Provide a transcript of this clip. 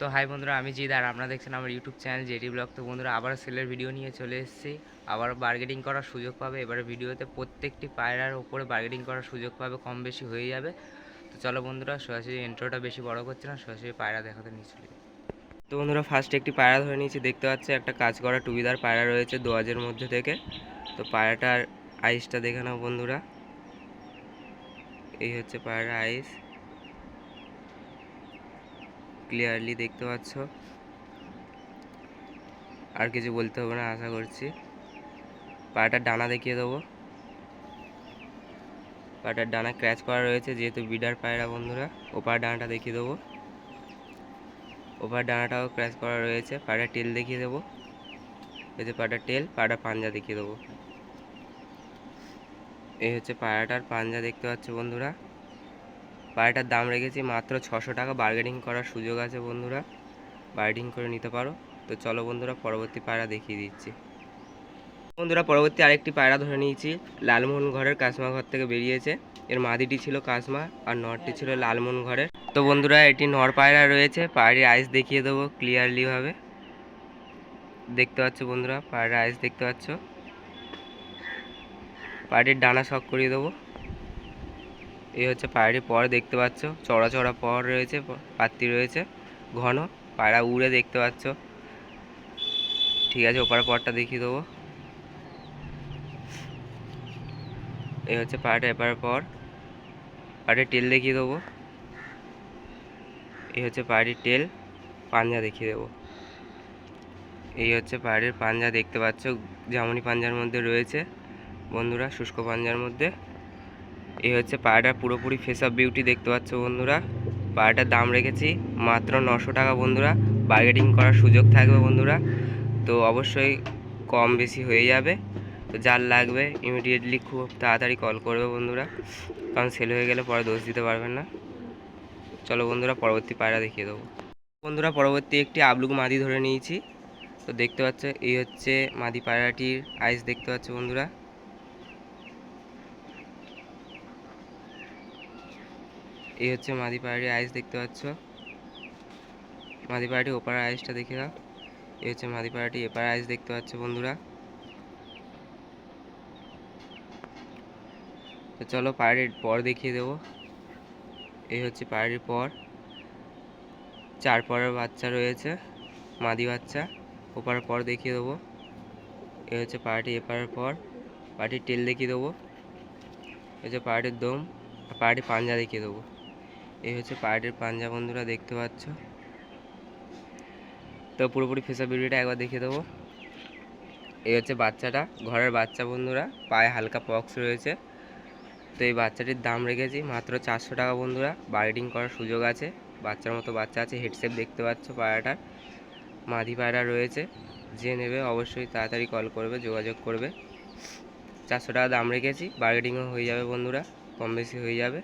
তো হাই বন্ধুরা, আমি জিদ আর আপনারা দেখছেন আমার ইউটিউব চ্যানেল জেডি ব্লগ। তো বন্ধুরা আবার সেলের ভিডিও নিয়ে চলে এসেছি। আবার বার্গেটিং করার সুযোগ পাবে। এবারে ভিডিওতে প্রত্যেকটি পায়রার উপরে বার্গেটিং করার সুযোগ পাবে, কম বেশি হয়ে যাবে। তো চলো বন্ধুরা সরাসরি ইন্ট্রোটা বেশি বড় করছে না সরাসরি পায়রা দেখাতে নিয়ে চলে তো বন্ধুরা ফার্স্টে একটি পায়রা ধরে নিয়েছি, দেখতে পাচ্ছি একটা কাজ করা টুবিদার পায়রা রয়েছে দোয়াজের মধ্যে থেকে। তো পায়রাটার আইসটা দেখে নাও বন্ধুরা। এই হচ্ছে পায়রা আইস ক্লিয়ারলি দেখতে পাচ্ছ। আর কিছু বলতে হবে না, আশা করছি। পাটার ডানা দেখিয়ে দেবো। পাটার ডানা ক্র্যাচ করা রয়েছে, যেহেতু বিডার পায়রা বন্ধুরা, ওপার ডানাটা দেখিয়ে দেবো। ওপার ডানাটাও ক্র্যাচ করা রয়েছে, পাটার টেল দেখিয়ে দেবো। এই যে পাটার টেল পাটার পাঞ্জা দেখিয়ে দেবো। এই হচ্ছে পায়রাটার পাঞ্জা দেখতে পাচ্ছ বন্ধুরা। পায়রাটার দাম রেখেছি মাত্র ছশো টাকা। বার্গেনিং করার সুযোগ আছে বন্ধুরা। বার্গেনিং করে নিতে পারো। তো চলো বন্ধুরা, পরবর্তী পায়রা দেখিয়ে দিচ্ছি। বন্ধুরা, পরবর্তী আরেকটি পায়রা ধরে নিয়েছি। লালমোহন ঘরের কাসমা ঘর থেকে বেরিয়েছে। এর মাদিটি ছিল কাসমা আর নরটি ছিল লালমোহন ঘরের। তো বন্ধুরা, এটি নর পায়রা রয়েছে। পায়রার আইস দেখিয়ে দেবো ক্লিয়ারলিভাবে দেখতে পাচ্ছ বন্ধুরা, পায়রার আইস দেখতে পাচ্ছ। পায়রাটির ডানা শখ করিয়ে দেবো। এই হচ্ছে পায়রাটির পর দেখতে পাচ্ছ। চড়া চড়া পর রয়েছে পাত্তি রয়েছে, ঘন। পায়রা উড়ে দেখতে পাচ্ছ। ঠিক আছে, ওপার পরটা দেখিয়ে দেবো। এই হচ্ছে পায়রাটা এপার পর। পায়রাটির টেল দেখিয়ে দেবো। এই হচ্ছে পায়রাটির টেল পাঞ্জা দেখিয়ে দেবো। এই হচ্ছে পায়রাটির পাঞ্জা দেখতে পাচ্ছ। জামনি পাঞ্জার মধ্যে রয়েছে। বন্ধুরা, শুষ্ক পাঞ্জার মধ্যে। এই হচ্ছে পায়রাটার পুরোপুরি ফেস অফ বিউটি দেখতে পাচ্ছ বন্ধুরা। পায়রাটার দাম রেখেছি মাত্র নশো টাকা বন্ধুরা। বার্গেটিং করার সুযোগ থাকবে বন্ধুরা। তো অবশ্যই কম বেশি হয়ে যাবে। তো যার লাগবে ইমিডিয়েটলি খুব তাড়াতাড়ি কল করবে বন্ধুরা। কারণ সেল হয়ে গেলে পরে দোষ দিতে পারবেন না। চলো বন্ধুরা পরবর্তী পায়রা দেখিয়ে দেবো। বন্ধুরা পরবর্তী একটি আবলুক মাদি ধরে নিয়েছি। তো দেখতে পাচ্ছ, এই হচ্ছে মাদি পায়রাটির আইস দেখতে পাচ্ছ বন্ধুরা। এই হচ্ছে মাদি পাহাড়ির আইস দেখতে পাচ্ছ। মাদি পাহাড়ি ওপার আইসটা দেখে দাও এই হচ্ছে মাদি পাহাড়ি এপার আইস দেখতে পাচ্ছ বন্ধুরা। তো চলো পাহাড়ির পর দেখিয়ে দেবো। এই হচ্ছে পাহাড়ির পর। চার পরের বাচ্চা রয়েছে, মাদি বাচ্চা। ওপার পর দেখিয়ে দেবো। এই হচ্ছে পাহাড়ি এপারের পর। পাহাড়ির টেল দেখিয়ে দেবো। এই হচ্ছে পাহাড়ির দম আর পাহাড়ির পাঞ্জা দেখিয়ে দেবো। এই হচ্ছে পাহাড়ের পাঞ্জা বন্ধুরা, দেখতে পাচ্ছ? তো পুরোপুরি ফেসা ভিডিওটা একবার দেখিয়ে দেবো। এই হচ্ছে বাচ্চাটা, ঘরের বাচ্চা বন্ধুরা, পায়ে হালকা পক্স রয়েছে। তো এই বাচ্চাটির দাম রেখেছি মাত্র চারশো টাকা বন্ধুরা বার্গেটিং করার সুযোগ আছে। বাচ্চার মতো বাচ্চা আছে হেডসেপ দেখতে পাচ্ছ পায়রাটার। মাদি পায়রা রয়েছে, যে নেবে অবশ্যই তাড়াতাড়ি কল করবে, যোগাযোগ করবে। চারশো টাকা দাম রেখেছি বার্গেটিংও হয়ে যাবে বন্ধুরা, কম বেশি হয়ে যাবে।